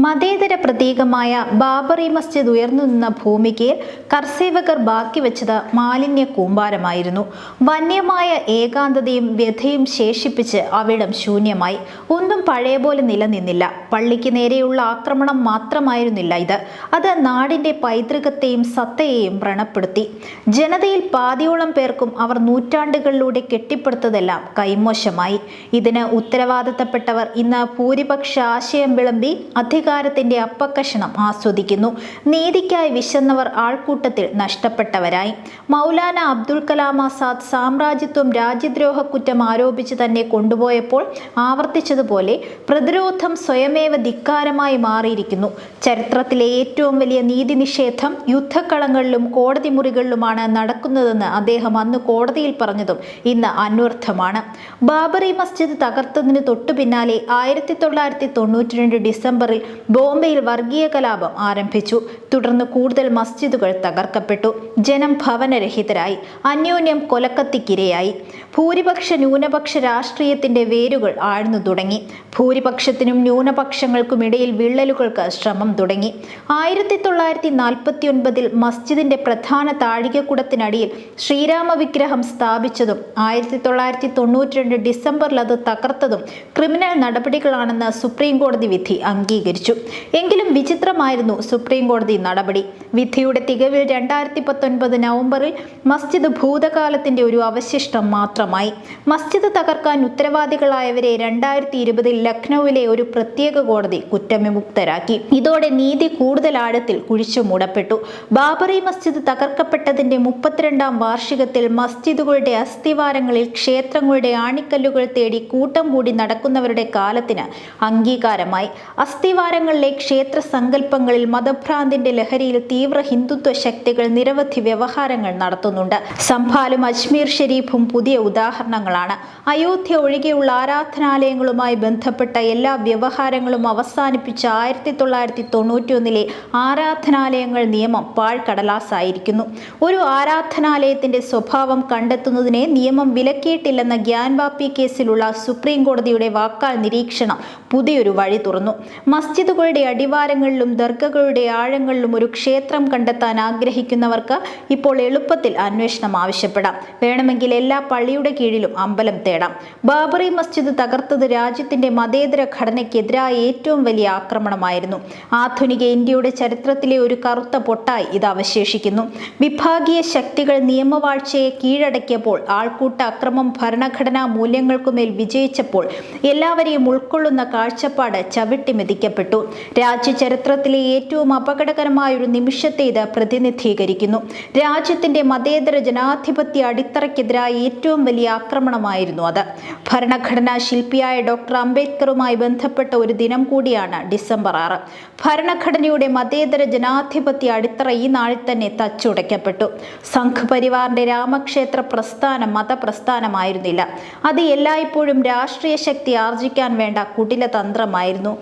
മതേതര പ്രതീകമായ ബാബറി മസ്ജിദ് ഉയർന്നു നിന്ന ഭൂമിക്ക് കർസേവകർ ബാക്കി വെച്ചത് മാലിന്യ കൂമ്പാരമായിരുന്നു. വന്യമായ ഏകാന്തതയും വ്യഥയും ശേഷിപ്പിച്ച് അവിടം ശൂന്യമായി. ഒന്നും പഴയ പോലെ നിലനിന്നില്ല. പള്ളിക്ക് നേരെയുള്ള ആക്രമണം മാത്രമായിരുന്നില്ല ഇത്. അത് നാടിന്റെ പൈതൃകത്തെയും സത്തയെയും വ്രണപ്പെടുത്തി. ജനതയിൽ പാതിയോളം പേർക്കും അവർ നൂറ്റാണ്ടുകളിലൂടെ കെട്ടിപ്പടുത്തതെല്ലാം കൈമോശമായി. ഇതിന് ഉത്തരവാദിത്തപ്പെട്ടവർ ഇന്ന് ഭൂരിപക്ഷ ആശയം വിളമ്പി അധികാരത്തിന്റെ അപ്പക്കഷണം ആസ്വദിക്കുന്നു. നീതിക്കായി വിശന്നവർ ആൾക്കൂട്ടത്തിൽ നഷ്ടപ്പെട്ടവരായി. മൗലാന അബ്ദുൽ കലാം ആസാദ് സാമ്രാജ്യത്വം രാജ്യദ്രോഹ കുറ്റം ആരോപിച്ച് തന്നെ കൊണ്ടുപോയപ്പോൾ ആവർത്തിച്ചതുപോലെ പ്രതിരോധം സ്വയമേവ ധിക്കാരമായി മാറിയിരിക്കുന്നു. ചരിത്രത്തിലെ ഏറ്റവും വലിയ നീതി നിഷേധം യുദ്ധക്കളങ്ങളിലും കോടതി മുറികളിലുമാണ് നടക്കുന്നതെന്ന് അദ്ദേഹം അന്ന് കോടതിയിൽ പറഞ്ഞതും ഇന്ന് അന്വർത്ഥമാണ്. ബാബറി മസ്ജിദ് തകർത്തതിന് തൊട്ടു പിന്നാലെ ആയിരത്തി തൊള്ളായിരത്തി തൊണ്ണൂറ്റി രണ്ട് ഡിസംബറിൽ ബോംബെയിൽ വർഗീയ കലാപം ആരംഭിച്ചു. തുടർന്ന് കൂടുതൽ മസ്ജിദുകൾ തകർക്കപ്പെട്ടു. ജനം ഭവനരഹിതരായി. അന്യോന്യം കൊലക്കത്തിക്കിരയായി. ഭൂരിപക്ഷ ന്യൂനപക്ഷ രാഷ്ട്രീയത്തിന്റെ വേരുകൾ ആഴ്ന്നു തുടങ്ങി. ഭൂരിപക്ഷത്തിനും ന്യൂനപക്ഷങ്ങൾക്കും ഇടയിൽ വിള്ളലുകൾക്ക് ശ്രമം തുടങ്ങി. ആയിരത്തി തൊള്ളായിരത്തി നാൽപ്പത്തി ഒൻപതിൽ മസ്ജിദിന്റെ പ്രധാന താഴികക്കുടത്തിനടിയിൽ ശ്രീരാമ വിഗ്രഹം സ്ഥാപിച്ചതും ആയിരത്തി തൊള്ളായിരത്തി തൊണ്ണൂറ്റി ഡിസംബറിൽ അത് തകർത്തതും ക്രിമിനൽ നടപടികളാണെന്ന് സുപ്രീം കോടതി വിധി അംഗീകരിച്ചു. എങ്കിലും വിചിത്രമായിരുന്നു സുപ്രീം കോടതി നടപടി. വിധിയുടെ തികവിൽ രണ്ടായിരത്തി പത്തൊൻപത് നവംബറിൽ മസ്ജിദ് ഭൂതകാലത്തിന്റെ ഒരു അവശിഷ്ടം മാത്രമായി. മസ്ജിദ് തകർക്കാൻ ഉത്തരവാദികളായവരെ രണ്ടായിരത്തി ഇരുപതിൽ ലക്നൌവിലെ ഒരു പ്രത്യേക കോടതി കുറ്റവിമുക്തരാക്കി. ഇതോടെ നീതി കൂടുതൽ ആഴത്തിൽ കുഴിച്ചു മൂടപ്പെട്ടു. ബാബറി മസ്ജിദ് തകർക്കപ്പെട്ടതിന്റെ മുപ്പത്തിരണ്ടാം വാർഷികത്തിൽ മസ്ജിദുകളുടെ അസ്ഥിവാരങ്ങളിൽ ക്ഷേത്രങ്ങളുടെ ആണിക്കല്ലുകൾ തേടി കൂട്ടം കൂടി നടക്കുന്നവരുടെ കാലത്തിന് അംഗീകാരമായി. അസ്ഥിവാരങ്ങളിലെ ക്ഷേത്ര സങ്കല്പങ്ങളിൽ മതഭ്രാന്തിന്റെ ലഹരിയിൽ തീവ്ര ഹിന്ദുത്വ ശക്തികൾ നിരവധി വ്യവഹാരങ്ങൾ നടത്തുന്നുണ്ട്. സംഭാലും അജ്മീർ ഷെരീഫും പുതിയ ഉദാഹരണങ്ങളാണ്. അയോധ്യ ഒഴികെയുള്ള ആരാധനാലയങ്ങളുമായി ബന്ധപ്പെട്ട എല്ലാ വ്യവഹാരങ്ങളും അവസാനിപ്പിച്ച ആയിരത്തി തൊള്ളായിരത്തി തൊണ്ണൂറ്റി ഒന്നിലെ ആരാധനാലയങ്ങൾ നിയമം പാഴ്കടലാസായിരിക്കുന്നു ഒരു ആരാധനാലയത്തിന്റെ സ്വഭാവം കണ്ടെത്തുന്നതിനെ നിയമം വിലക്കിയിട്ടില്ലെന്ന ഗ്യാൻവാപ്പി കേസിലുള്ള സുപ്രീം കോടതിയുടെ വാക്കാൽ നിരീക്ഷണം പുതിയൊരു വഴി തുറന്നു. മസ്ജിദുകളുടെ അടിവാരങ്ങളിലും ദർഗകളുടെ ആഴങ്ങളിലും ഒരു ക്ഷേത്രം കണ്ടെത്താൻ ആഗ്രഹിക്കുന്നവർക്ക് ഇപ്പോൾ എളുപ്പത്തിൽ അന്വേഷണം ആവശ്യപ്പെടാം. വേണമെങ്കിൽ എല്ലാ പള്ളിയുടെ കീഴിലും അമ്പലം തേടാം. ബാബറി മസ്ജിദ് തകർത്തത് രാജ്യത്തിന്റെ മതേതര ഘടനയ്ക്കെതിരായ ഏറ്റവും വലിയ ആക്രമണമായിരുന്നു. ആധുനിക ഇന്ത്യയുടെ ചരിത്രത്തിലെ ഒരു കറുത്ത പൊട്ടായി ഇത് അവശേഷിക്കുന്നു. വിഭാഗീയ ശക്തികൾ നിയമവാഴ്ചയെ കീഴടക്കിയപ്പോൾ ആൾക്കൂട്ട അക്രമം ഭരണഘടനാ മൂല്യങ്ങൾക്കുമേൽ വിജയിച്ചപ്പോൾ എല്ലാവരെയും ഉൾക്കൊള്ളുന്ന കാഴ്ചപ്പാട് ചവിട്ടി രാജ്യ ചരിത്രത്തിലെ ഏറ്റവും അപകടകരമായ ഒരു നിമിഷത്തെ ഇത് പ്രതിനിധീകരിക്കുന്നു. രാജ്യത്തിന്റെ മതേതര ജനാധിപത്യ അടിത്തറയ്ക്കെതിരായ ഏറ്റവും വലിയ ആക്രമണമായിരുന്നു അത്. ഭരണഘടനാ ശില്പിയായ ഡോക്ടർ അംബേദ്കറുമായി ബന്ധപ്പെട്ട ഒരു ദിനം കൂടിയാണ് ഡിസംബർ ആറ്. ഭരണഘടനയുടെ മതേതര ജനാധിപത്യ അടിത്തറ ഈ നാളിൽ തന്നെ തച്ചുടയ്ക്കപ്പെട്ടു. സംഘപരിവാറിന്റെ രാമക്ഷേത്ര പ്രസ്ഥാനം മതപ്രസ്ഥാനമായിരുന്നില്ല. അത് എല്ലായ്പ്പോഴും രാഷ്ട്രീയ ശക്തി ആർജിക്കാൻ വേണ്ട കുടിലതന്ത്രമായിരുന്നു.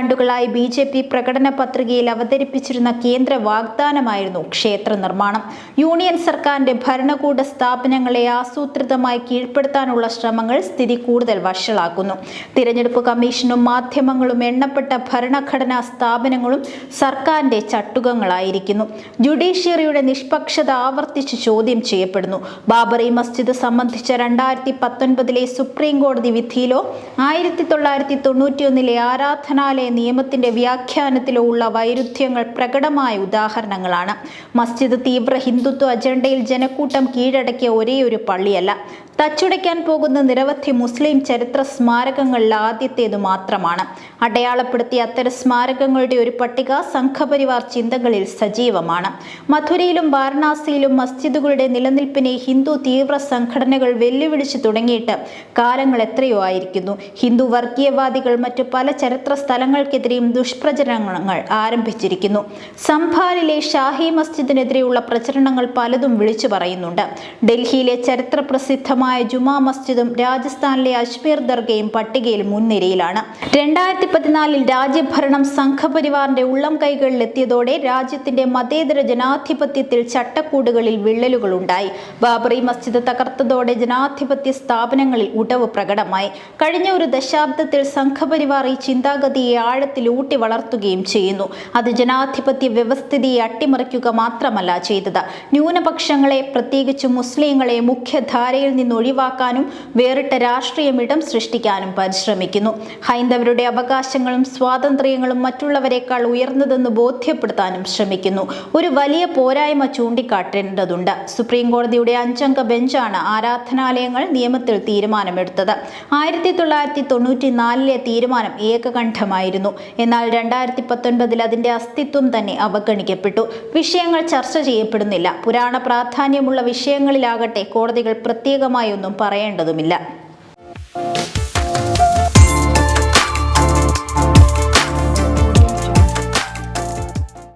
പതിറ്റാണ്ടുകളായി ബി ജെ പി പ്രകടന പത്രികയിൽ അവതരിപ്പിച്ചിരുന്ന കേന്ദ്ര വാഗ്ദാനമായിരുന്നു ക്ഷേത്ര നിർമ്മാണം. യൂണിയൻ സർക്കാരിന്റെ ഭരണകൂട സ്ഥാപനങ്ങളെ ആസൂത്രിതമായി കീഴ്പ്പെടുത്താനുള്ള ശ്രമങ്ങൾ സ്ഥിതി കൂടുതൽ വഷളാക്കുന്നു. തിരഞ്ഞെടുപ്പ് കമ്മീഷനും മാധ്യമങ്ങളും എണ്ണപ്പെട്ട ഭരണഘടനാ സ്ഥാപനങ്ങളും സർക്കാരിന്റെ ചട്ടുകങ്ങളായിരിക്കുന്നു. ജുഡീഷ്യറിയുടെ നിഷ്പക്ഷത ആവർത്തിച്ച് ചോദ്യം ചെയ്യപ്പെടുന്നു. ബാബറി മസ്ജിദ് സംബന്ധിച്ച രണ്ടായിരത്തി പത്തൊൻപതിലെ സുപ്രീം കോടതി വിധിയിലോ ആയിരത്തി തൊള്ളായിരത്തി തൊണ്ണൂറ്റിയൊന്നിലെ ആരാധനാലയ നിയമത്തിന്റെ വ്യാഖ്യാനത്തിലോ ഉള്ള വൈരുദ്ധ്യങ്ങൾ പ്രകടമായ ഉദാഹരണങ്ങളാണ്. മസ്ജിദ് തീവ്ര ഹിന്ദുത്വ അജണ്ടയിൽ ജനക്കൂട്ടം കീഴടക്കിയ ഒരേയൊരു പള്ളിയല്ല. തച്ചുടയ്ക്കാൻ പോകുന്ന നിരവധി മുസ്ലിം ചരിത്ര സ്മാരകങ്ങളിൽ ആദ്യത്തേതു മാത്രമാണ്. അടയാളപ്പെടുത്തിയ അത്തരം സ്മാരകങ്ങളുടെ ഒരു പട്ടിക സംഘപരിവാർ ചിന്തകളിൽ സജീവമാണ്. മധുരയിലും വാരണാസിയിലും മസ്ജിദുകളുടെ നിലനിൽപ്പിനെ ഹിന്ദു തീവ്ര സംഘടനകൾ വെല്ലുവിളിച്ചു തുടങ്ങിയിട്ട് കാലങ്ങൾ എത്രയോ ആയിരിക്കുന്നു. ഹിന്ദു വർഗീയവാദികൾ മറ്റു പല ചരിത്ര സ്ഥലങ്ങൾക്കെതിരെയും ദുഷ്പ്രചരണങ്ങൾ ആരംഭിച്ചിരിക്കുന്നു. സംഭാലിലെ ഷാഹി മസ്ജിദിനെതിരെയുള്ള പ്രചരണങ്ങൾ പലതും വിളിച്ചു പറയുന്നുണ്ട്. ഡൽഹിയിലെ ചരിത്ര പ്രസിദ്ധമായ പ്രമുഖമായ ജുമാ മസ്ജിദും രാജസ്ഥാനിലെ അജ്മീർ ദർഗയും പട്ടികയിൽ മുൻനിരയിലാണ്. രണ്ടായിരത്തി പതിനാലിൽ രാജ്യഭരണം സംഘപരിവാറിന്റെ ഉള്ളം കൈകളിലെത്തിയതോടെ രാജ്യത്തിന്റെ മതേതര ജനാധിപത്യത്തിൽ ചട്ടക്കൂടുകളിൽ വിള്ളലുകളുണ്ടായി. ബാബറി മസ്ജിദ് തകർത്തതോടെ ജനാധിപത്യ സ്ഥാപനങ്ങളിൽ ഉടവ് പ്രകടമായി. കഴിഞ്ഞ ഒരു ദശാബ്ദത്തിൽ സംഘപരിവാർ ഈ ചിന്താഗതിയെ ആഴത്തിൽ ഊട്ടി വളർത്തുകയും ചെയ്യുന്നു. അത് ജനാധിപത്യ വ്യവസ്ഥിതിയെ അട്ടിമറിക്കുക മാത്രമല്ല ചെയ്തത്. ന്യൂനപക്ഷങ്ങളെ പ്രത്യേകിച്ച് മുസ്ലിങ്ങളെ മുഖ്യധാരയിൽ നിന്ന് ഒഴിവാക്കാനും വേറിട്ട രാഷ്ട്രീയം ഇടം സൃഷ്ടിക്കാനും പരിശ്രമിക്കുന്നു. ഹൈന്ദവരുടെ അവകാശങ്ങളും സ്വാതന്ത്ര്യങ്ങളും മറ്റുള്ളവരെക്കാൾ ഉയർന്നതെന്ന് ബോധ്യപ്പെടുത്താനും ശ്രമിക്കുന്നു. ഒരു വലിയ പോരായ്മ ചൂണ്ടിക്കാട്ടേണ്ടതുണ്ട്. സുപ്രീം കോടതിയുടെ അഞ്ചംഗ ബെഞ്ചാണ് ആരാധനാലയങ്ങൾ നിയമത്തിൽ തീരുമാനമെടുത്തത്. ആയിരത്തി തൊള്ളായിരത്തി തൊണ്ണൂറ്റി നാലിലെ തീരുമാനം ഏകകണ്ഠമായിരുന്നു. എന്നാൽ രണ്ടായിരത്തി പത്തൊൻപതിൽ അതിന്റെ അസ്തിത്വം തന്നെ അവഗണിക്കപ്പെട്ടു. വിഷയങ്ങൾ ചർച്ച ചെയ്യപ്പെടുന്നില്ല. പുരാണ പ്രാധാന്യമുള്ള വിഷയങ്ങളിലാകട്ടെ കോടതികൾ പ്രത്യേകമായി ഒന്നും പറയേണ്ടതുമില്ല